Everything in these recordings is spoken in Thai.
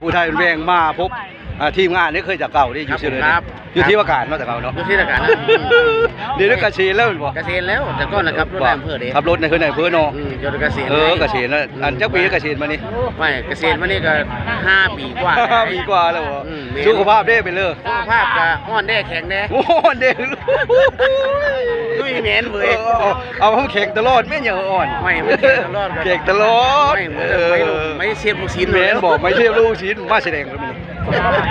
ผู้ไทยเป็นแวงมาพบอ่าทีมงานนี่เคยจากเก่าที่อยู่ชื่อเลยครับ อยู่ที่ว่าการเนาะแต่เก่าเนาะอยู่ที่ราชการนะเดี๋ยวนี้เกษียณแล้วแม่นบ่เกษียณแล้วแต่ก็นะครับรถแรมเพื่อเด็ขับรถในคือในอำเภอเนาะอืมจนเกษียณเออเกษียณแล้วอันจักปีเกษียณมานี่ไม่เกษียณมานี่ก็ห้าปีกว่าปีกว่าแล้วบ่อืมสุขภาพได้ไปเลยสุขภาพก็อ่อนแน่แข็งแน่โอ้โหเด็ กลุยเหม็นเว้ยเอาเอาเอาแข็งตลอดไม่เหนียวอ่อนไม่ไม่แข็งตลอดครับแข็งตลอดไม่เหมือนกับไม่ลูกไม่เสียบลูกชิ้นแมเลยนบอกไม่เทียบลูกชิ้นมาแสดงก็มี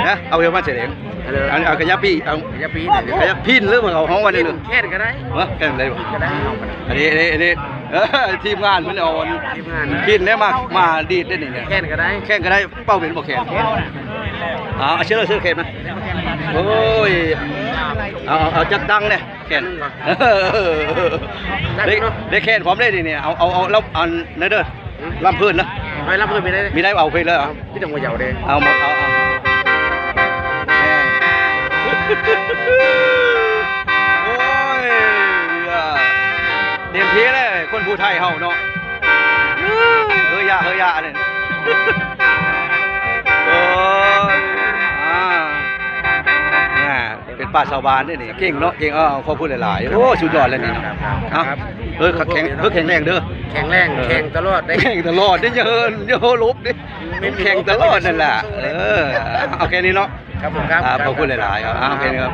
นะเอาเดี๋ยวมาแสดงเอาเลยเอาเอาขยับพี่เอาอย่าปีเดี๋ยวขยับพินเรื่องของห้องวันนี้เลยแค่นก็ได้เออแค่ไหนบ่ก็ได้เอาไปอันนี้อันนี้อันนี้ เออทีมงานมันเอาอันทีมงานพินแล้วมามาดีดได้นี่เนี่ยแค่นก็ได้แข่งก็ได้เป้าเป็นบ่แข่งเอาเอาเชื่อเชื่อเข็มนะโอ้ยเอาเอาเอาจักดังเนี่ยแข่งเออได้ได้แข่งพร้อมได้ดิเนี่ยเอาเอาเอาแล้วอันนั่นเด้อลำพื้นนะไปรับเพื่อนไปได้มีได้เอาเพลงแล้วเหรอพี่ต้องมาเหยาเด้เอามาเอาเอา ยคนผู้ไทยเฮาเนาะเฮ้ยยะเฮ้ยยะเนี่ยโอ้ยอ่าอ่าเป็นป้าชาวบ้านนี่นี่เก่งเนาะเก่งเออขอบคุณหลายๆโอ้สุดยอดเลยนี่เนาะเอาเออแข็งเออแข็งแรงเด้อ แข็งแรงแข็งตลอดได้แข่งตลอดนี่เยอะเยอะลบดิแข่งตลอดนั่นแหละเออเอาแค่นี้เนาะครับผมครับครับขอบคุณหลายๆครับเอาแค่นี้ครับ